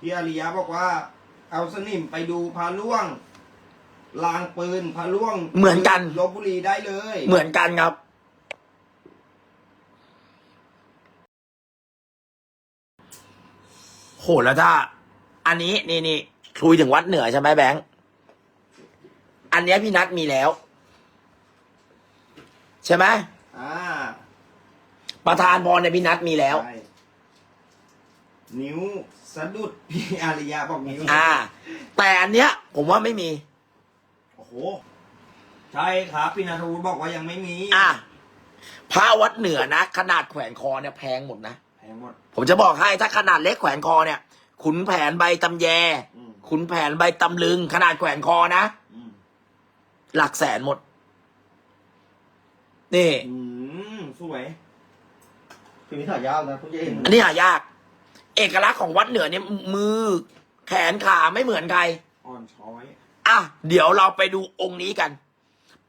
พี่อาริยะบอกว่า เอาสนิมไปดูพาล่วงลางปืนพาล่วงเหมือนกัน ลบบุรีได้เลย เหมือนกันครับ โหแล้วถ้า อันนี้นี่นี่คุยถึงวัดเหนือใช่ไหมแบงค์ อันเนี้ยพี่นัทมีแล้ว ใช่ไหมอ่าประธานพรในยพี่นัทมีแล้ว ใช่นิ้ว สะดุดพี่อาริยะบอกนิ้วอ่า แต่อันเนี้ย ผมว่าไม่มี โอ้โห ใช่ครับพี่นัทวุฒิบอกว่ายังไม่มีอะพระวัดเหนือนะ ขนาดแขวนคอเนี่ยแพงหมดนะ แพงหมด ผมจะบอกให้ถ้าขนาดเล็กแขวนคอเนี่ย ขุนแผนใบตำแย อืม ขุนแผนใบตำลึง ขนาดแขวนคอนะ อืมหลักแสนหมด นี่ อืมสวย คือมีถ่ายยาวนะเพิ่งจะเห็นอันนี้หายาก เอกลักษณ์ของวัดเหนือเนี่ยมือแขนขาไม่เหมือนใคร อ่อนช้อย อะเดี๋ยวเราไปดูองค์นี้กัน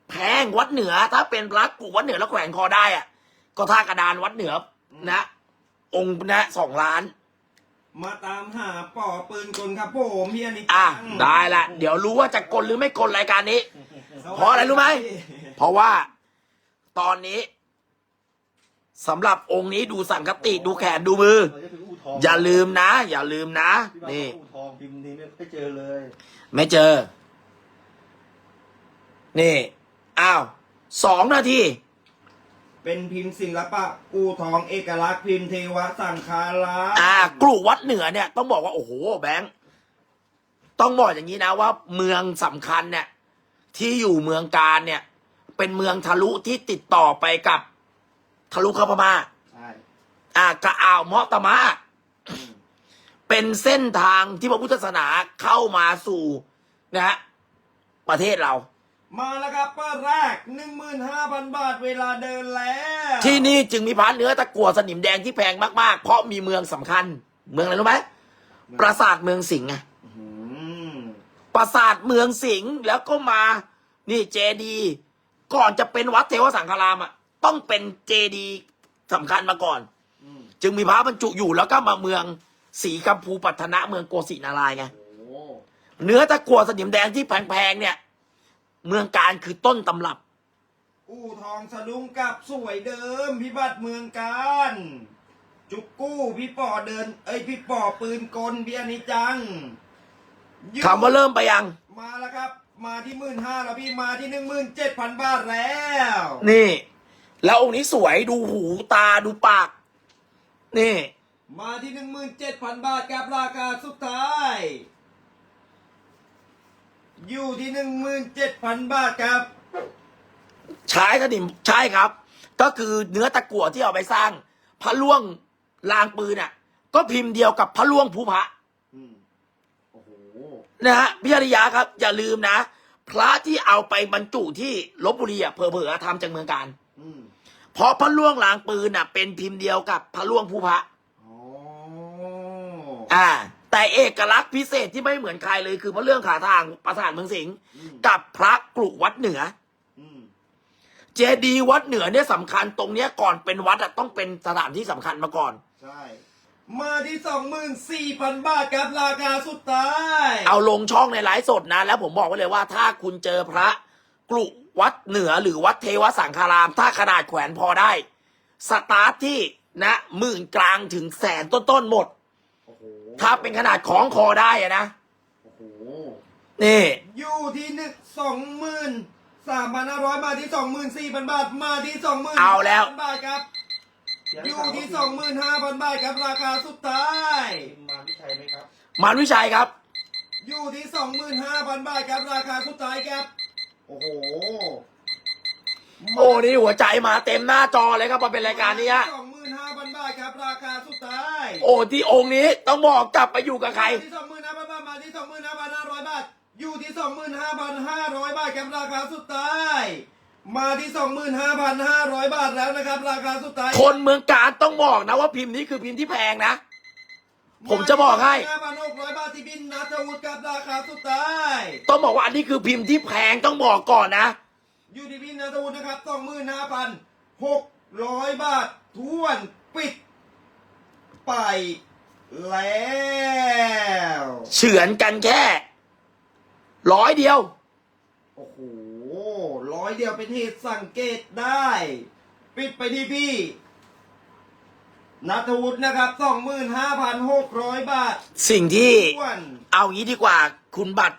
แพงวัดเหนือถ้าเป็นพระกุวัดเหนือแล้วแขวนคอได้อะ ก็ท่ากระดานวัดเหนือนะ องค์นะสองล้าน มาตามหาป่อปืนกลครับผมพี่อาริอะจังได้ละเดี๋ยวรู้ว่าจะกลหรือไม่กลรายการนี้ เพราะอะไรรู้ไหม เพราะว่าตอนนี้สำหรับองค์นี้ดูสังคติดูแขนดูมือเราจะถึงอู่ ทองอย่าลืมนะ อย่าลืมนะพี่บ้านี่อู่ทองพิมพ์นี้ไม่ไม่เจอเลยไม่เจอ นี่ อ้าว สองนาที เป็นพิมพ์ศิลปะอูทองเอกลักษณ์พิมพ์เทวสังคาราอ่ากลุ่วัดเหนือเนี่ย ต้องบอกว่าโอ้โหแบงค์ต้องบอกอย่างนี้นะว่า เมืองสำคัญเนี่ย ที่อยู่เมืองการเนี่ย เป็นเมืองทะลุที่ติดต่อไปกับ ทะลุเข้าพม่า ใช่อ่ากระอ่าวเมาะตะมะอืม เป็นเส้นทางที่พระพุทธศาสนาเข้ามาสู่นะฮะประเทศเรา มาแล้วครับป้าแรกหนึ่งหมื่นห้าพันบาทเวลาเดินแล้วที่นี่จึงมีพระเนื้อตะกั่วสนิมแดงที่แพงมากๆ เพราะมีเมืองสำคัญ เมืองอะไรรู้ไหมปราสาทเมืองสิงห์ไงอืมปราสาทเมืองสิงห์แล้วก็มานี่เจดีย์ก่อนจะเป็นวัดเทวสังฆรามอะต้องเป็นเจดีย์สำคัญมาก่อนอืม จึงมีพระบรรจุอยู่แล้วก็มาเมืองศรีกัมพูปัตนะเมืองโกสินารายณ์ไงโอ้เนื้อตะกั่วสนิมแดงที่แพงๆเนี่ย เมืองการคือต้นตำรับ อูทองสะดุ้งกับสวยเดิมพิบัติเมืองการ จุกกู้พี่ป่อเดิน เอ้ยพี่ป่อปืนกลพี่อนิจจังอยู่คำว่าเริ่มไปยัง มาแล้วครับ มาที่หมื่นห้าแล้วพี่มาที่หนึ่งหมื่นเจ็ดพันบาทแล้ว นี่ แล้วองค์นี้สวยดูหูตาดูปาก นี่ มาที่หนึ่งหมื่นเจ็ดพันบาทกับราคาสุดท้าย อยู่ที่หนึ่งหมื่นเจ็ดพันบาทครับ ใช้สนิมใช่ครับ ก็คือเนื้อตะกั่วที่เอาไปสร้าง พระล่วงลางปืนอะ ก็พิมพ์เดียวกับพระล่วงภูพระอืมโอ้โห นะฮะพิยาครับ อย่าลืมนะ พระที่เอาไปบรรจุที่ลบบุรีอะเผลอๆทำจากเมืองการ อืม เพราะพระล่วงลางปืนอะ เป็นพิมพ์เดียวกับพระล่วงภูพระอ๋ออ่า แต่เอกลักษณ์พิเศษที่ไม่เหมือนใครเลยคือพระเรื่องขาทางประสาทเมืองสิงห์อืมกับพระกรุวัดเหนือ อืมเจดีย์วัดเหนือเนี่ยสำคัญตรงเนี้ยก่อนเป็นวัดอะต้องเป็นสถานที่สำคัญมาก่อน ใช่ มาที่สองหมื่นสี่พันบาทครับราคาสุดท้าย เอาลงช่องในไลฟ์สดนะ แล้วผมบอกไว้เลยว่าถ้าคุณเจอพระกรุ วัดเหนือหรือวัดเทวสังฆาราม ถ้าขนาดแขวนพอได้ สตาร์ทที่นะหมื่นกลางถึงแสนต้นๆหมด โอ้โหถ้าเป็นขนาดของคอได้อะนะโอ้โหนี่อยู่ที่หนึ่งสองหมื่นสามพันห้าร้อยมาที่สองหมื่นสี่พันบาทมาที่สองหมื่นเอาแล้วบาทครับ อยู่ที่สองหมื่นห้าพันบาทครับราคาสุดท้ายพิมพ์มาพี่ชัยไหมครับ มานวิชัยครับ อยู่ที่สองหมื่นห้าพันบาทครับราคาสุดท้ายครับโอ้โหโอ้นี่หัวใจมาเต็มหน้าจอเลยครับมาเป็นรายการนี้ฮะสองหมื่นห้าพันบาทครับราคาสุดท้ายโอ้ที่องค์นี้ต้องบอกกลับไปอยู่กับใครมาที่สองหมื่นห้าพันบาทมาที่สองหมื่นห้าพันห้าร้อยบาทอยู่ที่สองหมื่นห้าพันห้าร้อยบาทครับราคาสุดท้ายมาที่สองหมื่นห้าพันห้าร้อยบาทแล้วนะครับ ราคาสุดท้ายคนเมืองการต้องบอกนะว่าพิมพ์นี้คือพิมพ์ที่แพงนะ ผมจะบอกให้ ห้าพันหกร้อยบาทที่บินนัทวุฒิกับราคาสุดท้ายต้องบอกว่าอันนี้คือพิมพ์ที่แพงต้องบอกก่อนนะ อยู่ที่บินนัทวุฒินะครับสองหมื่นห้าพันหกร้อยบาททวนปิด ไปแล้วเฉือนกันแค่ร้อยเดียว โอ้โหร้อยเดียวเป็นเหตุสังเกตได้ ปิดไปที่พี่ นัทวุฒินะครับสองหมื่นห้าพันหกร้อยบาทสิ่งที่อ้วนเอางี้ดีกว่าคุณบัตร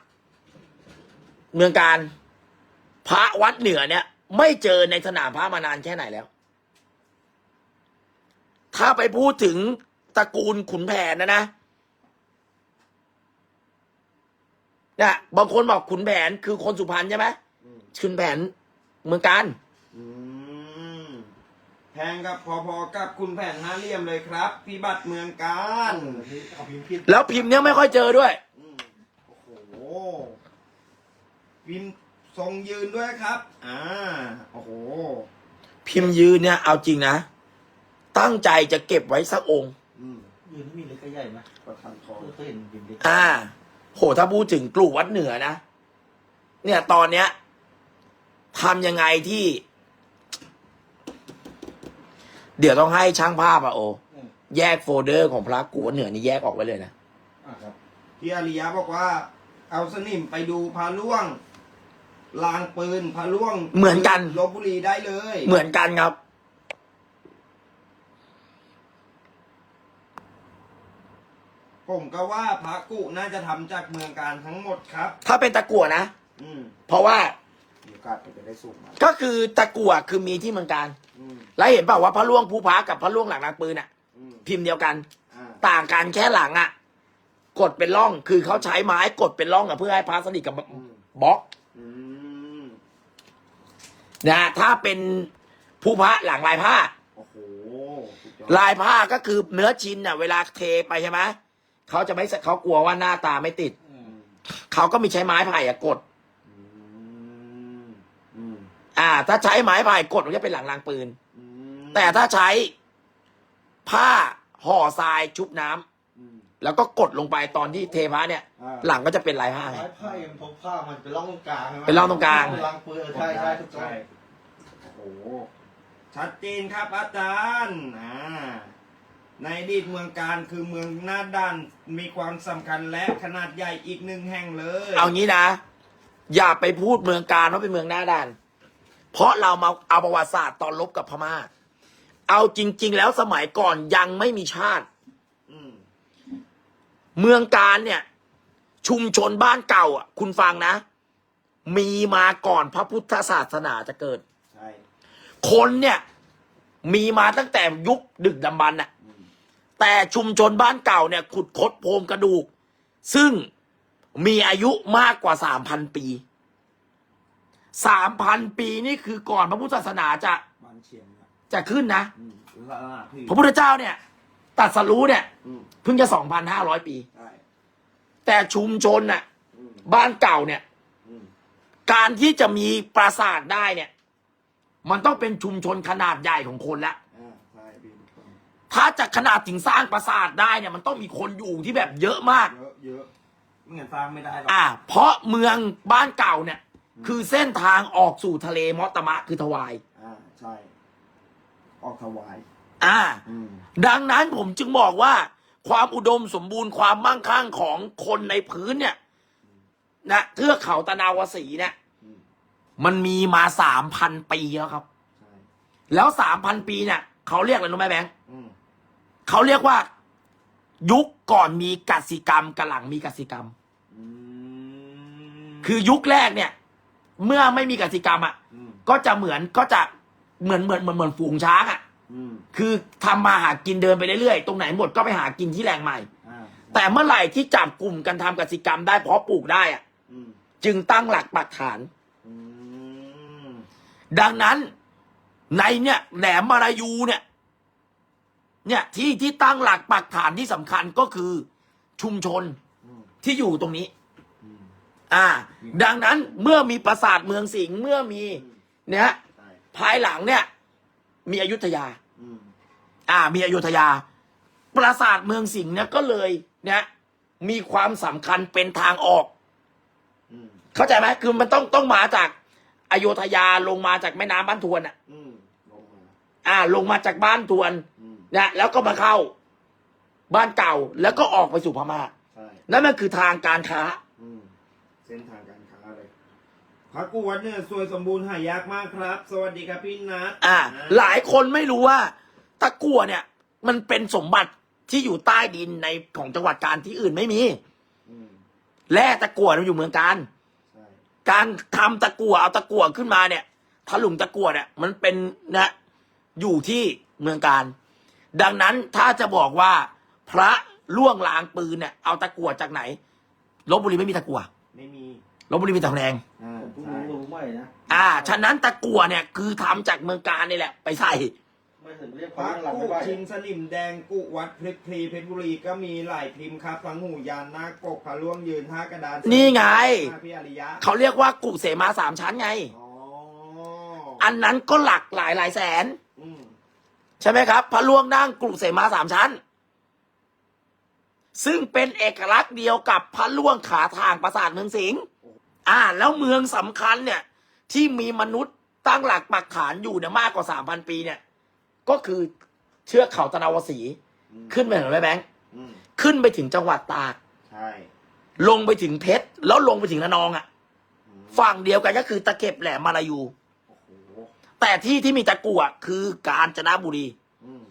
เมืองการ พระวัดเหนือเนี่ย ไม่เจอในสนามพระมานานแค่ไหนแล้ว ถ้าไปพูดถึงตระกูลขุนแผนนะนะเนี่ยบางคนบอกขุนแผนคือคนสุพรรณใช่ไหมอืมขุนแผนเมืองการอืม แพงกับพอๆกับคุณแผ่นห้าเหลี่ยมเลยครับพี่บัตรเมืองการเอาพิมพ์ผิดแล้วพิมพ์เนี้ยไม่ค่อยเจอด้วย อืมโอ้โหพิมพ์ทรงยืนด้วยครับ อ่า โอ้โห พิมพ์ยืนเนี่ยเอาจริงนะ ตั้งใจจะเก็บไว้สักองค์ อืมยืนที่มีเล็กก็ใหญ่ไหมประทันคอเคยเห็นพิมพ์เล็กอ่า โหถ้าพูดถึงกลุ่วัดเหนือนะ เนี่ยตอนเนี้ยทำยังไงที่ เดี๋ยวต้องให้ช่างภาพอะโอ อืม แยกโฟลเดอร์ของพระกลุ่วัดเหนือนี่แยกออกไว้เลยนะ อ่าครับพี่อาริยะบอกว่า เอาสนิมไปดูพาล่วง ลางปืนพาล่วงเหมือนกัน ลบบุรีได้เลยเหมือนกันครับ ผมก็ว่าพระกุน่าจะทำจากเมืองการทั้งหมดครับ ถ้าเป็นตะกั่วนะ อืมเพราะว่าเดี๋ยวกาดไปได้สูงมาก็คือตะกั่วคือมีที่เมืองการอืม แล้วเห็นเปล่าว่าพระล่วงภูพากับพระล่วงหลังนางปืนอะอืมพิมพ์เดียวกันอ่าต่างกันแค่หลังอะกดเป็นร่องคือเขาใช้ไม้กดเป็นร่องอะเพื่อให้พระสนิทกับบล็อกอืมนะฮะถ้าเป็นผู้พระหลังลายผ้าโอ้โหสุดยอดลายผ้าก็คือเนื้อชิ้นน่ะ เวลาเทไปใช่ไหมเขาจะไม่เขากลัวว่าหน้าตาไม่ติดอือืมมเขาก็มีใช้ไม้ไผ่อะกด อืมอืม อ่า ถ้าใช้ไม้ไผ่กดมันจะเป็นหลังรางปืน อืมแต่ถ้าใช้ผ้าห่อทรายชุบน้ำอืมแล้วก็กดลงไปตอนที่เทพระเนี่ย อ่าหลังก็จะเป็นลายผ้าไง ไม้ไผ่มันพกผ้ามันเป็นร่องตรงกลางใช่ไหมเป็นร่องตรงกลางเป็นร่องปืนใช่ใช่ถูกต้องใช่โอ้โห ชัดเจนครับอาจารย์อ่าในอดีตเมืองการคือเมืองหน้าด้านมีความสำคัญและขนาดใหญ่อีกหนึ่งแห่งเลยเอางี้นะ อย่าไปพูดเมืองการว่าเป็นเมืองหน้าด้าน เพราะเรามาเอาประวัติศาสตร์ตอนลบกับพม่า เอาจริง ๆ แล้วสมัยก่อนยังไม่มีชาติ เมืองการเนี่ย ชุมชนบ้านเก่าอะ คุณฟังนะ มีมาก่อนพระพุทธศาสนาจะเกิด ใช่ คนเนี่ย มีมาตั้งแต่ยุคดึกดำบรรพ์น่ะ แต่ชุมชนบ้านเก่าเนี่ย ขุดคดโพรงกระดูก ซึ่งมีอายุมากกว่าสามพันปี สามพันปีนี่คือก่อนพระพุทธศาสนาจะบ้านเชียงนะจะขึ้นนะ อืมละลาดที่พระพุทธเจ้าเนี่ยตรัดสรู้เนี่ยอืมเพิ่งจะสองพันห้าร้อยปี ใช่แต่ชุมชนน่ะอืมบ้านเก่าเนี่ย อืมการที่จะมีปราสาทได้เนี่ย มันต้องเป็นชุมชนขนาดใหญ่ของคนละ อ่าใช่พี่ถูกต้องถ้าจะขนาดถึงสร้างปราสาทได้เนี่ย มันต้องมีคนอยู่ที่แบบเยอะมาก เยอะเยอะไม่งั้นสร้างไม่ได้หรอกอ่า เพราะเมืองบ้านเก่าเนี่ย คือเส้นทางออกสู่ทะเลมอตตมะคือทวาย อ่าใช่ ออกถวาย อ่า อืม ดังนั้นผมจึงบอกว่า ความอุดมสมบูรณ์ความมั่งคั่งของคนในพื้นเนี่ยนะเทือกเขาตะนาวสีเนี่ย อืม มันมีมาสามพันปีแล้วครับ ใช่ แล้วสามพันปีเนี่ยเขาเรียกอะไรรู้ไหมแบงค์อืม เขาเรียกว่า ยุคก่อนมีกสิกรรมกับหลังมีกสิกรรม อืมคือยุคแรกเนี่ย เมื่อไม่มีกสิกรรมอะมก็จะเหมือนก็จะเหมือนเหมือนเหมือนเหมือนฝูงช้างอะ อืมคือทำมาหากินเดินไปเรื่อยๆ ตรงไหนหมดก็ไปหากินที่แหล่งใหม่ อ่าแต่เมื่อไหร่ที่จับกลุ่มกันทำกสิกรรมได้เพราะปลูกได้อะ อืมจึงตั้งหลักปักฐาน อืมดังนั้นในเนี่ยแหลมมารายูเนี่ย เนี่ยที่ที่ตั้งหลักปักฐานที่สำคัญก็คือชุมชนอืมที่อยู่ตรงนี้ อืมอ่า ดังนั้นเมื่อมีปราสาทเมืองสิงห์เมื่อมีอืมเนี่ยใช่ภายหลังเนี่ย มีอยุธยา อืมอ่า มีอยุธยา ปราสาทเมืองสิงห์เนี่ยก็เลยเนี่ยมีความสำคัญเป็นทางออก อืมเข้าใจไหมคือมันต้องต้องมาจากอโยธยาลงมาจากแม่น้ำบ้านทวนอะ อืมลงมาอ่า ลงมาจากบ้านทวนอืมนะแล้วก็มาเข้า บ้านเก่าแล้วก็ออกไปสู่พม่าใช่นั่นมันคือทางการค้าอืมเส้นทางการค้าเลยพระกูวัดเนี่ยสวยสมบูรณ์หายากมากครับ สวัสดีครับพี่นัทอ่า หลายคนไม่รู้ว่า ตะกั่วเนี่ย มันเป็นสมบัติที่อยู่ใต้ดินในของจังหวัดการที่อื่นไม่มีอืมแร่ตะกั่วมันอยู่เมืองการ ใช่การทำตะกั่วเอาตะกั่วขึ้นมาเนี่ยถลุงตะกั่วเนี่ย มันเป็นนะอยู่ที่เมืองการ ดังนั้นถ้าจะบอกว่า พระล่วงลางปืนเนี่ยเอาตะกั่วจากไหนลบบุรีไม่มีตะกั่ว ไม่มีลบบุรีมีแต่ทองแดง อ่าผมเพิ่งใช่รู้รู้ใหม่นะอ่า ฉะนั้นตะกั่วเนี่ยคือทำจากเมืองการนี่แหละ ไปใส่ ไม่ถึงเรียกพพระระหลังกุไม่ไหวชิงสนิมแดงกุวัดพริกพลีเพชรบุรีก็มีหลายพิมพ์ครับทั้งหูยานนาคปกพระล่วงยืนท่ากระดานนี่ไงพี่อริยะเขาเรียกว่ากุเสมาสามชั้นไง อ๋ออันนั้นก็หลักหลายหลายแสน อืมใช่ไหมครับพระล่วงนั่งกรุเสมาสามชั้น ซึ่งเป็นเอกลักษณ์เดียวกับพระล่วงขาทางปราสาทเมืองสิงห์อ่า แล้วเมืองสำคัญเนี่ย ที่มีมนุษย์ตั้งหลักปักฐานอยู่เนี่ยมากกว่าสามพันปีเนี่ย ก็คือเชือกเขาตะนาวสีอืมขึ้นไปถึงไหนแบงค์อืมขึ้นไปถึงจังหวัดตากใช่ลงไปถึงเพชรแล้วลงไปถึงระนองอะ่ะอืมฝั่งเดียวกันก็คือตะเก็บแหลมมาลายูโอ้โหแต่ที่ที่มีตะกั่วคือกาญจนบุรีอืม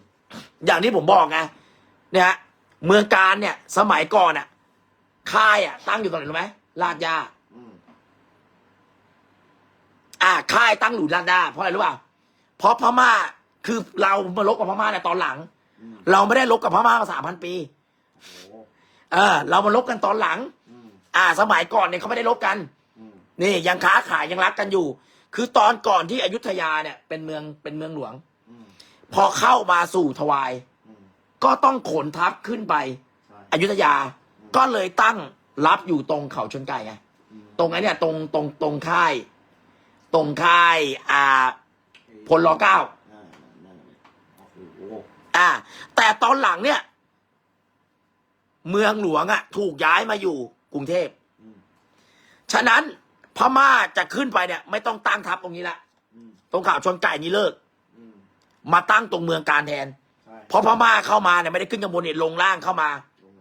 อย่างที่ผมบอกไงเนี่ยฮะ เมืองการเนี่ย สมัยก่อนอะค่ายอะ ตั้งอยู่ตรงไหนรู้ไหมลาดยาอืมอ่าค่ายตั้งอยู่ลาดยาเพราะอะไรรู้เปล่าเพราะพม่าคือเรามาลบกับพม่าเนี่ยตอนหลังอืมเราไม่ได้ลบกับพม่ามาสามพันปีโอ้โหเออเรามาลบกันตอนหลังอืมอ่า สมัยก่อนเนี่ยเขาไม่ได้ลบกันอืมนี่ยังค้าขายยังรักกันอยู่ คือตอนก่อนที่อยุธยาเนี่ย เป็นเมืองเป็นเมืองหลวงอืมพอเข้ามาสู่ทวายอืม ก็ต้องขนทัพขึ้นไปใช่อยุธยา ก็เลยตั้งรับอยู่ตรงเขาชนไก่ไงอืมตรงนั้นเนี่ยตรงตรงตรงค่าย ตรงค่าย อ่า พลรอเก้าอ่านั่นน่ะโอ้โหอ่าแต่ตอนหลังเนี่ย เมืองหลวงอะ่ะ ถูกย้ายมาอยู่กรุงเทพอืมฉะนั้นพม่าจะขึ้นไปเนี่ย ไม่ต้องตั้งทัพตรงนี้ละอืมตรงเขาชนไก่นี้เลิกอืมมาตั้งตรงเมืองการแทนใช่ เพราะพม่าเข้ามาเนี่ยไม่ได้ขึ้นข้างบนเนี่ยลงล่างเข้ามา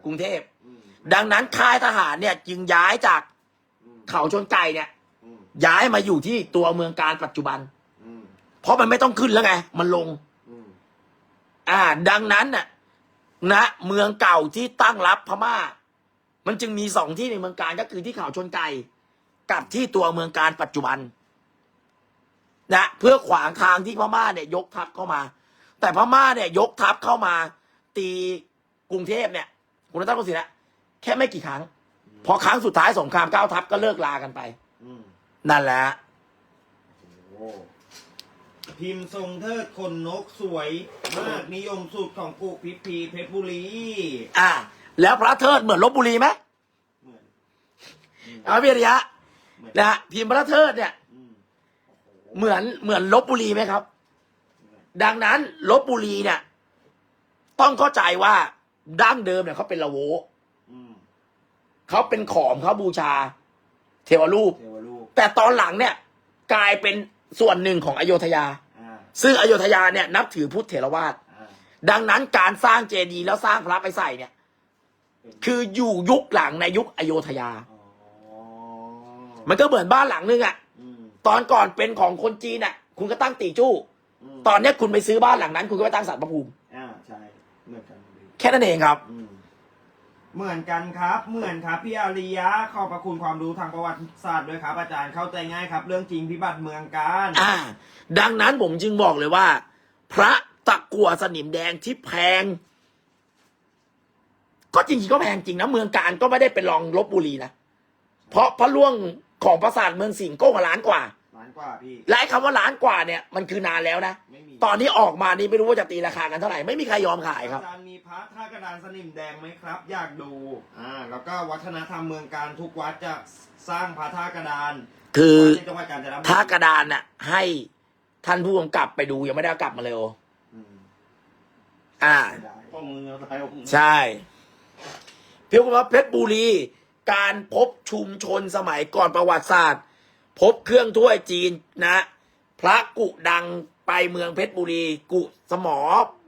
กรุงเทพอืมดังนั้นค่ายทหารเนี่ยจึงย้ายจากอืมเขาชนไก่เนี่ยอืมย้ายมาอยู่ที่ตัวเมืองการปัจจุบันอืมเพราะมันไม่ต้องขึ้นแล้วไง มันลงอืมอ่า ดังนั้นน่ะนะเมืองเก่าที่ตั้งรับพม่า มันจึงมีสองที่ในเมืองการก็คือที่เขาชนไก่กับที่ตัวเมืองการปัจจุบันนะเพื่อขวางทางที่พม่าเนี่ยยกทัพเข้ามา แต่พม่าเนี่ยยกทัพเข้ามา ตีกรุงเทพเนี่ยคุณรัตนโกสินทร์นะแค่ไม่กี่ครั้ง พอครั้งสุดท้ายสงครามเก้าทัพก็เลิกลากันไป อืมนั่นแหละ โอ้พิมพ์ทรงเทิดคนนกสวยมากนิยมสุดของกุพิพีเพชรบุรี อ่า แล้วพระเทิดเหมือนลบบุรีไหมเหมือนอืมเอาพี่อริยะเหมือนนะฮะพิมพ์พระเทิดเนี่ย อืมเหมือนเหมือนลบบุรีไหมครับ ดังนั้นลบบุรีเนี่ย ต้องเข้าใจว่าดั้งเดิมเนี่ยเขาเป็นละโวอืมเขาเป็นขอมเขาบูชา เทวรูป เทวรูป แต่ตอนหลังเนี่ย กลายเป็นส่วนหนึ่งของอโยธยาอ่าซึ่งอโยธยาเนี่ย นับถือพุทธเถรวาทอ่าดังนั้นการสร้างเจดีย์แล้วสร้างพระไปใส่เนี่ยเป็นคืออยู่ยุคหลังในยุคอโยธยาอ๋อมันก็เหมือนบ้านหลังนึงอะอืมตอนก่อนเป็นของคนจีนอะคุณก็ตั้งตีจู้ม ตอนเนี้ยคุณไปซื้อบ้านหลังนั้น คุณก็ไปตั้งสารพระภูมิ อ่าใช่เหมือนกันเลยแค่นั้นเองครับ อืมเหมือนกันครับ เหมือนครับพี่อาริยะขอบพระคุณความรู้ทางประวัติศาสตร์ด้วยครับ อาจารย์เข้าใจง่ายครับ เรื่องจริงพิบัติเมืองการอ่า ดังนั้นผมจึงบอกเลยว่า พระตะกั่วสนิมแดงที่แพง ก็จริงๆก็แพงจริงนะเมืองการก็ไม่ได้เป็นรองลบบุรีนะเพราะพระล่วงของปราสาทเมืองสิงห์ก็กว่าล้านกว่าล้าน กว่าพี่ และไอ้คำว่าล้านกว่าเนี่ยมันคือนานแล้วนะ ไม่มีตอนที่ออกมานี่ไม่รู้ว่าจะตีราคากันเท่าไหร่ไม่มีใครยอมขายครับ อาจารย์มีพระท่ากระดานสนิมแดงไหมครับ อยากดูอ่าแล้วก็วัฒนธรรมเมืองการทุกวัดจะสร้างพระท่ากระดานคือในจังหวัดกาญจนบุรีถ้ากระดานน่ะให้ท่านผู้กำกับไปดูยังไม่ได้เอากลับมาเลยโออืมอ่าไม่ได้ข้อมือเอาไทยเอามือใช่เพียงว่าเพชรบุรี การพบชุมชนสมัยก่อนประวัติศาสตร์ พบเครื่องถ้วยจีนนะ พระกุดังไปเมืองเพชรบุรี กุสมอ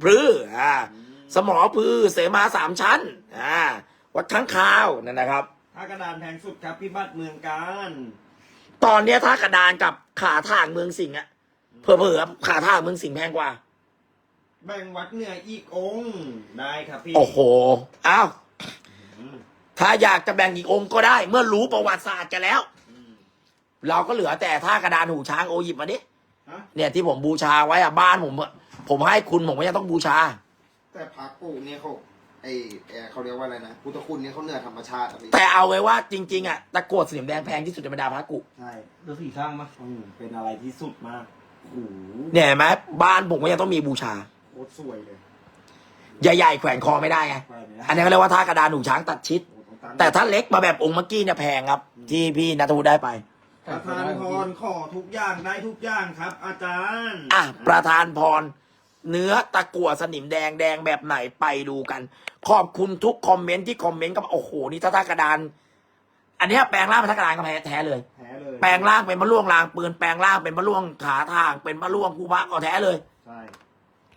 พรืออ่าสมอพือเสมาสามชั้นอ่าวัดค้างคาวนั่นนะครับ ถ้ากระดานแพงสุดครับพี่บัตรเมืองการตอนเนี้ยถ้ากระดานกับขาทางเมืองสิงห์อะเผื่อๆขาทางเมืองสิงห์แพงกว่า แบ่งวัดเหนืออีกองค์ได้ครับพี่โอ้โหอ้าว อืมถ้าอยากจะแบ่งอีกองค์ก็ได้ เมื่อรู้ประวัติศาสตร์กันแล้วอืม เราก็เหลือแต่ท่ากระดานหูช้างโอหยิบมาดิฮะเนี่ยที่ผมบูชาไว้อะบ้านผมอะผมให้คุณผมก็ยังต้องบูชา แต่พระกูเนี่ยเขาไอเอ่อเขาเรียกว่าอะไรนะพุทธคุณเนี่ยเขาเหนือธรรมชาติอะพี่แต่เอาไว้ว่าจริง ๆอะตะกรวดสีแดงแพงที่สุดในบรรดาพระกุใช่ดูสีข้างมาอืมเป็นอะไรที่สุดมากโอ้โหเนี่ยเห็นไหมบ้านผมก็ยังต้องมีบูชา โคตรสวยเลยใหญ่ๆแขวนคอไม่ได้ไงไปไม่ได้อันนี้เขาเรียกว่าท่ากระดานหูช้างตัดชิด โอ้โหต้องงแต่ถ้าเล็กมาแบบองค์เมื่อกี้เนี่ยแพงครับ ที่พี่นัทวุฒิได้ไป ประธานพรขอทุกอย่างได้ทุกอย่างครับ อาจารย์ อะประธานพร เนื้อตะกั่วสนิมแดงแดงแบบไหนไปดูกัน ขอบคุณทุกคอมเมนต์ที่คอมเมนต์กับโอ้โหนี่ถ้าท่ากระดาน อันเนี้ยแปลงร่างเป็นท่ากระดานก็แพ้แท้เลย แท้เลย แปลงร่างเป็นมะล่วงรางปืนแปลงร่างเป็นมะล่วงขาทางเป็นมะล่วงผู้พระก็แท้เลยใช่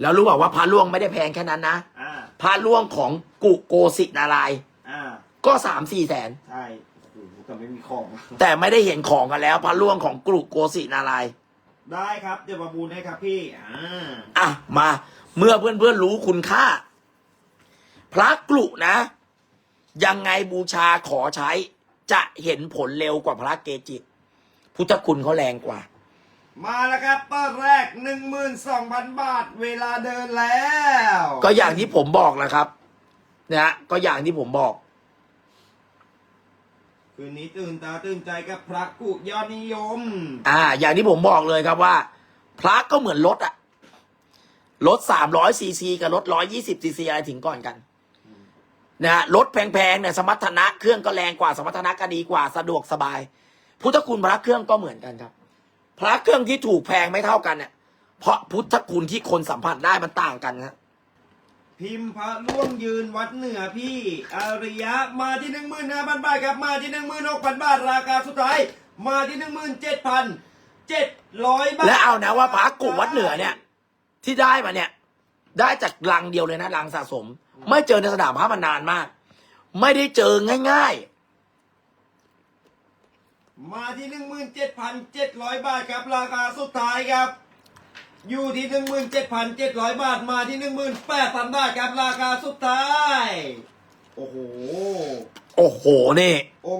แล้วรู้เปล่าว่าพระล่วงไม่ได้แพงแค่นั้นนะอ่าพระล่วงของกุโกสินารายณ์อ่าก็สามสี่แสนใช่โอ้โห แต่ไม่มีของ แต่ไม่ได้เห็นของกันแล้ว พระล่วงของกรุโกสินารายณ์ได้ครับ เดี๋ยวประมูลให้ครับพี่อ่าอะมา เมื่อเพื่อนๆรู้คุณค่า พระกลุนะ ยังไงบูชาขอใช้ จะเห็นผลเร็วกว่าพระเกจิ พุทธคุณเขาแรงกว่า มาแล้วครับตอนแรกหนึ่งหมื่นสองพันบาท เวลาเดินแล้ว ก็อย่างที่ผมบอกแหละครับนะฮะก็อย่างที่ผมบอก คืนนี้ตื่นตาตื่นใจกับพระกุยอดนิยม อ่า อย่างที่ผมบอกเลยครับว่า พระก็เหมือนรถอะรถสามร้อยซีซีกับรถร้อยยี่สิบซีซีอะไรถึงก่อนกันนะฮะรถแพงๆเนี่ยสมรรถนะเครื่องก็แรงกว่าสมรรถนะก็ดีกว่าสะดวกสบาย พุทธคุณพระเครื่องก็เหมือนกันครับ พระเครื่องที่ถูกแพงไม่เท่ากันเนี่ยเพราะพุทธคุณที่คนสัมผัสได้มันต่างกันนะ พิมพ์พระล่วงยืนวัดเหนือพี่อาริยะมาที่หนึ่งหมื่นห้าพันบาทครับมาที่หนึ่งหมื่นหกพันบาทราคาสุดท้ายมาที่หนึ่งหมื่นเจ็ดพันเจ็ดร้อยบาทและเอานะว่าพระกุวัดเหนือเนี่ย ที่ได้มาเนี่ย ได้จากลังเดียวเลยนะลังสะสม ไม่เจอในสนามพระมานานมาก ไม่ได้เจอง่ายมาที่หนึ่งหมื่นเจ็ดพันเจ็ดร้อยบาทครับ ราคาสุดท้ายครับ อยู่ที่หนึ่งหมื่นเจ็ดพันเจ็ดร้อยบาทมาที่หนึ่งหมื่นแปดพันบาทครับราคาสุดท้าย โอ้โหๆโอ้โห นี่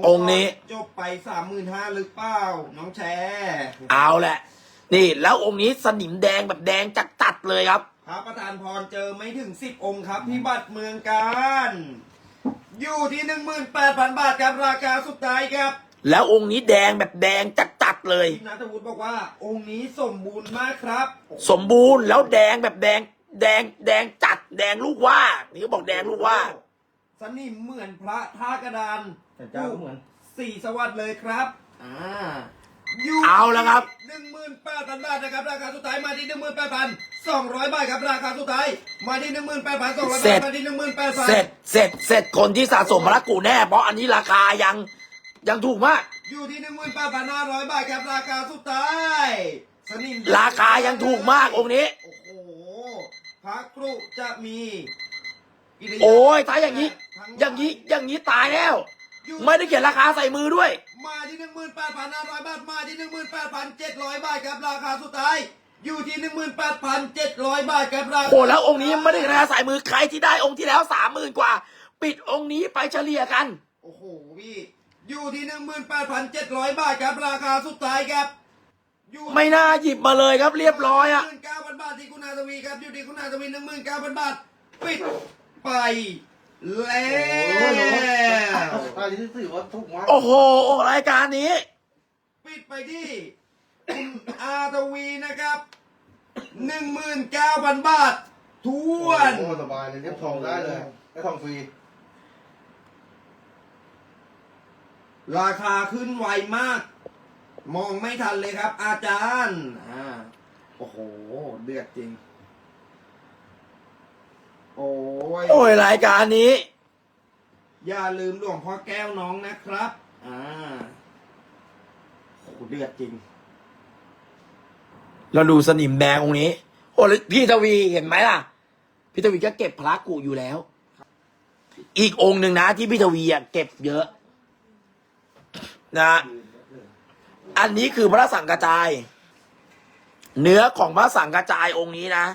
องค์นี้ จบไปสามหมื่นห้าหรือเปล่า น้องแชร์เอาแหละ นี่แล้วองค์นี้สนิมแดงแบบแดงจัดตัดๆเลยครับ พระประธานพรเจอไม่ถึงสิบองค์ครับพิบัติเมืองการ อยู่ที่หนึ่งหมื่นแปดพันบาทครับราคาสุดท้ายครับ แล้วองค์นี้แดงแบบแดงจัดตัดๆเลยพี่นัทวุฒิบอกว่า องค์นี้สมบูรณ์มากครับสมบูรณ์แล้วแดงแบบแดง แดงแดงจัดแดงลูกว่า นี่เขาบอกแดงลูกว่า สนิมเหมือนพระท่ากระดานแต่เจ้าก็เหมือน สี่สวัสดิ์เลยครับอ่าเอาละครับ หนึ่งหมื่นแปดพันบาทนะครับ ราคาสุดท้ายมาที่หนึ่งหมื่นแปดพันสองร้อยบาทครับราคาสุดท้ายมาที่หนึ่งหมื่นแปดพันสองร้อยเสร็บาทจมาที่หนึ่งหมื่นแปดพัน เสร็จเสร็จเสร็จคนที่สะสมพระกูแน่ เพราะอันนี้ราคายัง ยังถูกมาก อยู่ที่หนึ่งหมื่นแปดพันห้าร้อยบาทครับราคาสุดท้ายสนิมราคายังถูกมากองค์นี้ โอ้โหพระกรุจะมีกิริาโอ้ยถ้าอย่างนี้ ทั้อย่างนี้อย่างนี้ตายแล้ว อยู่ไม่ได้เขียนราคาใส่มือด้วย มาที่หนึ่งหมื่นแปดพันห้าร้อยบาทมาที่หนึ่งหมื่นแปดพันเจ็ดร้อยบาทครับราคาสุดท้ายอยู่ที่หนึ่งหมื่นแปดพันเจ็ดร้อยบาทครับราคาโอ้แล้วองค์นี้ยังไม่ได้ราคาใส่มือใครที่ได้องค์ที่แล้วสามหมื่นกว่า ปิดองค์นี้ไปเฉลี่ยกัน โอ้โหพี่ อยู่ที่หนึ่งหมื่นแปดพันเจ็ดร้อยบาทครับราคาสุดท้ายครับอยู่ไม่น่าหยิบมาเลยครับเรียบร้อยอะหนึ่งหมื่นเก้าพันบาทที่คุณอาทวีครับอยู่ที่คุณอาทวีหนึ่งหมื่นเก้าพันบาทปิดไปแล้วตายที่ถือว่าถูกมากโอ้โหรายการนี้ ปิดไปที่คุณอาทวีนะครับหนึ่งหมื่นเก้าพันบาททวนโอ้สบายเลยเรียบทองได้เลยได้ทองฟรี ราคาขึ้นไวมาก มองไม่ทันเลยครับ อาจารย์อ่าโอ้โห เดือดจริง โอ้ย โอ้ยรายการนี้ อย่าลืมหลวงพ่อแก้วน้องนะครับ อ่าโอ้โหเดือดจริง เราดูสนิมแดงองค์นี้ โอ้แล้วพี่ทวีเห็นไหมล่ะ พี่ทวีก็เก็บพระกูอยู่แล้ว อีกองค์หนึ่งนะที่พี่ทวีอะเก็บเยอะ นะ อันนี้คือพระสังกระจาย เนื้อของพระสังกระจายองค์นี้นะ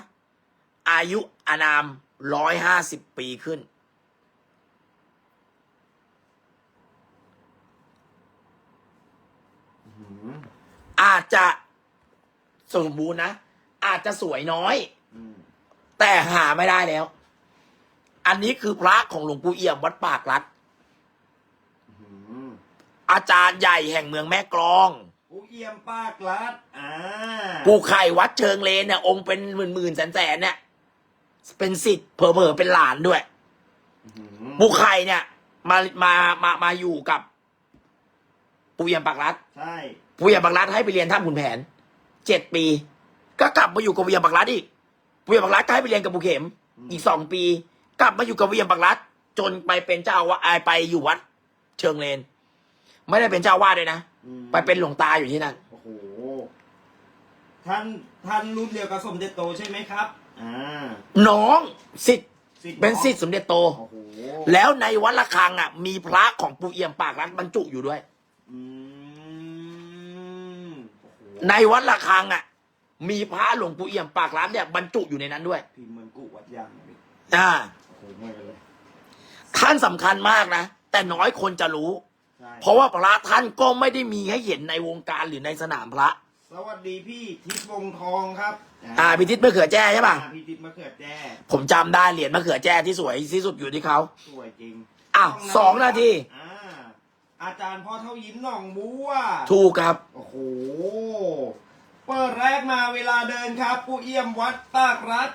อายุอานามร้อยห้าสิบปีขึ้น อาจจะสมบูรณ์นะ อาจจะสวยน้อยอืมแต่หาไม่ได้แล้ว อันนี้คือพระของหลวงปู่เอี่ยมวัดปากรัดอืม อาจารย์ใหญ่แห่งเมืองแม่กลองปูเอี่ยมปากลัดอ่าปู่ไข่วัดเชิงเลนเนี่ย องค์เป็นหมื่นหมื่นๆแสนแสนๆเนี่ย เป็นสิทธิ์เผลอๆเป็นหลานด้วยอืมปู่ไข่เนี่ย มามามามาอยู่กับ ปู่เอี่ยมปากรัดใช่ปู่เอี่ยมปากรัดให้ไปเรียนท่าขุนแผนเจ็ดปี ก็กลับมาอยู่กับปู่เอี่ยมปากรัดอีกปู่เอี่ยมปากรัดก็ให้ไปเรียนกับปู่เข็ม อีกสองปี กลับมาอยู่กับปู่เอี่ยมปากรัดจนไปเป็นเจ้าอาว่าสไปอยู่วัด เชิงเลน ไม่ได้เป็นเจ้าอาวาดด้วยนะ อืมไปเป็นหลวงตาอยู่ที่นั่น โอ้โห ท่านท่านรุ่นเดียวกับสมเด็จโตใช่ไหมครับ อ่าน้องสิทธิ์สิทธิ์เป็นสิทธิ์สมเด็จโต โอ้โหแล้วในวัดระฆังอะมีพระของปู่เอี่ยมปากรัดบรรจุอยู่ด้วย อืมโอ้โหในวัดระฆังอะ มีพระหลวงปู่เอี่ยมปากรัดเนี่ยบรรจุอยู่ในนั้นด้วยพิมพ์เหมือนกุวัดยางเลยอ่า โอ้โหไม่กันเลยท่านสำคัญมากนะ แต่น้อยคนจะรู้ใช่ เพราะว่าพระท่านก็ไม่ได้มีให้เห็นในวงการหรือในสนามพระ สวัสดีพี่ทิศวงทองครับอ่าพิทิศมะเขือแจ้ใช่ป่ะอ่าพี่ทิศมะเขือแจ้ผมจำได้เหรียญมะเขือแจ้ที่สวยที่สุดอยู่ที่เขาสวยจริงอะสองนาทีอ่าอาจารย์พ่อเท่ายิ้มหน่องบัวถูกครับ โอ้โหเปิดแรกมาเวลาเดินครับ ผู้เอี่ยมวัดปากรัฐ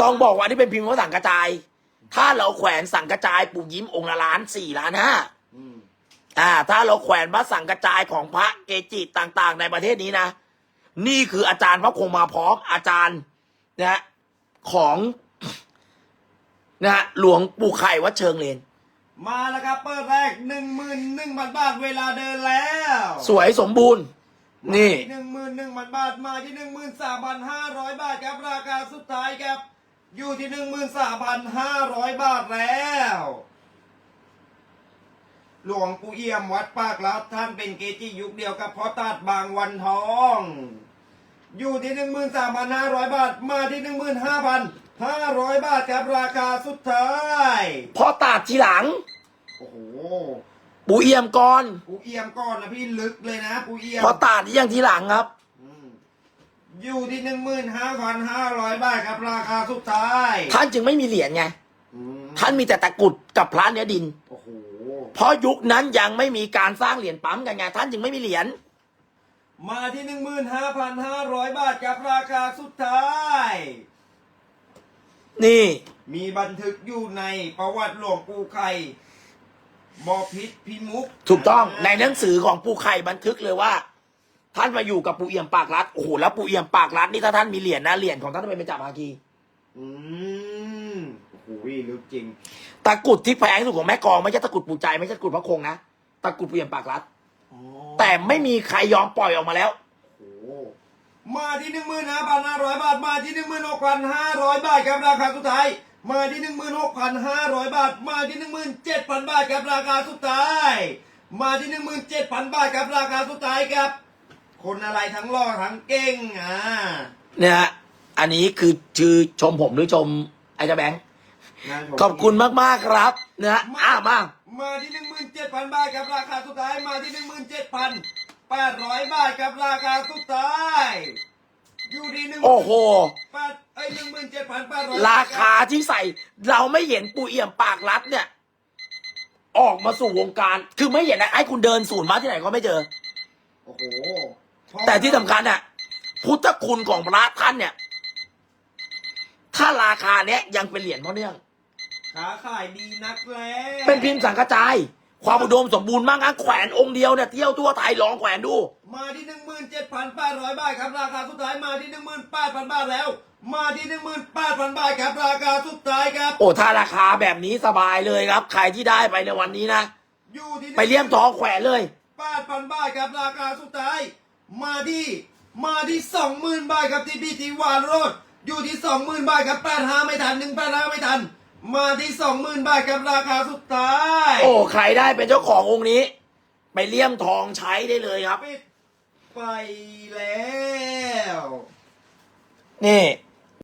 ต้องบอกว่าอันนี่เป็นพิมพ์พระสังกระจาย ถ้าเราแขวนสังกระจายปู่ยิ้มองค์ละล้านสี่ล้านห้าอืม อ่า ถ้าเราแขวนพระสังกระจายของพระเกจิต่าง ๆ ในประเทศนี้นะ นี่คืออาจารย์พระคงมาพร้อมอาจารย์นะฮะของนะฮะหลวงปู่ไข่วัดเชิงเลน มาแล้วครับเปิดแรกหนึ่งหมื่นหนึ่งพันบาทเวลาเดินแล้วสวยสมบูรณ์ นี่หนึ่งหมื่นหนึ่งพันบาทมาที่หนึ่งหมื่นสามพันห้าร้อยบาทครับราคาสุดท้ายครับ อยู่ที่หนึ่งหมื่นสามพันห้าร้อยบาทแล้ว หลวงปู่เอี่ยมวัดปากรัฐท่านเป็นเกจิยุคเดียวกับพ่อตัดบางวันทอง อยู่ที่หนึ่งหมื่นสามพันห้าร้อยบาทมาที่หนึ่งหมื่นห้าพันห้าร้อยบาทครับราคาสุดท้ายพอตัดทีหลัง โอ้โหปู่เอี่ยมก่อน ปูเอี่ยมก่อนนะพี่ลึกเลยนะปูเอี่ยมพอตัดที่ยังทีหลังครับ อืมอยู่ที่หนึ่งหมื่นห้าพันห้าร้อยบาทครับราคาสุดท้ายท่านจึงไม่มีเหรียญไง อืม ท่านมีแต่ตะกรุดกับพระเนื้อดินโอ้โห เพราะยุคนั้นยังไม่มีการสร้างเหรียญปั๊มกันไงท่านจึงไม่มีเหรียญมาที่หนึ่งหมื่นห้าพันห้าร้อยบาทครับราคาสุดท้าย นี่ มีบันทึกอยู่ในประวัติหลวงปู่ไข่บอพิษพิมุกถูกต้องในหนังสือของปู่ไข่บันทึกเลยว่า ท่านมาอยู่กับปู่เอี่ยมปากรัดโอ้โหแล้วปู่เอี่ยมปากรัดนี่ถ้าท่านมีเหรียญนะเหรียญของท่านต้องเป็นจับภาคีอืมโอ้โหลึกจริง ตะกรุดที่แพงที่สุดของแม่กลองไม่ใช่ตะกรุดปู่ใจไม่ใช่ตะกรุดพระคงนะตะกรุดปู่เอี่ยมปากรัดอ๋อแต่ไม่มีใครยอมปล่อยออกมาแล้วโอ้โหมาที่หนึ่งหมื่นห้าพันห้าร้อยบาท มาที่หนึ่งหมื่นหกพันห้าร้อยบาทครับราคาสุดท้าย มาที่หนึ่งหมื่นหกพันห้าร้อยบาท มาที่หนึ่งหมื่นเจ็ดพันบาทครับราคาสุดท้าย มาที่หนึ่งหมื่นเจ็ดพันบาทครับราคาสุดท้ายครับ คนอะไรทั้งหล่อทั้งเก่งอ่าเนี่ยฮะอันนี้คือชื่อชมผมหรือชมไอ้เจ้าแบงค์งานผม ขอบคุณมากๆครับนะฮะอ่ามามาที่หนึ่งหมื่นเจ็ดพันบาทครับราคาสุดท้ายมาที่หนึ่งหมื่นเจ็ดพันแปดร้อยบาทครับราคาสุดท้ายอยู่ที่หนึ่งโอ้โหแปดไอ้หนึ่งหมื่นเจ็ดพันแปดร้อยราคาที่ใส่ เราไม่เห็นปู่เอี่ยมปากรัดเนี่ย ออกมาสู่วงการ คือไม่เห็นนะไอ้คุณเดินศูนย์มาที่ไหนก็ไม่เจอ โอ้โหแต่ที่สำคัญอะพุทธคุณของพระท่านเนี่ย ถ้าราคาเนี้ยยังเป็นเหรียญพ่อเนื่อง ขาขายดีนักแล้เป็นพิมพ์สังกระจาย ความอุดมสมบูรณ์มากงั้นแขวนองค์เดียวเนี่ยเที่ยวทั่วไทยลองแขวนดู มาที่หนึ่งหมื่นเจ็ดพันแปดร้อยบาทครับราคาสุดท้ายมาที่หนึ่งหมื่นแปดพันบาทแล้ว มาที่หนึ่งหมื่นแปดพันบาทครับราคาสุดท้ายครับ โอ้ถ้าราคาแบบนี้สบายเลยครับ ใครที่ได้ไปในวันนี้นะ อยู่ที่ไปเลี่ยมทองแขวนเลยแปดพันบาทครับราคาสุดท้าย มาที่มาที่สองหมื่นบาทครับที่พีทีวานโรดอยู่ที่สองหมื่นบาทครับแปดห้าไม่ทันหนึ่งแปดห้าไม่ทัน มาที่สองหมื่นบาทกับราคาสุดท้ายโอ้ใครได้เป็นเจ้าขององค์นี้ ไปเลี่ยมทองใช้ได้เลยครับ ปิดไปแล้ว นี่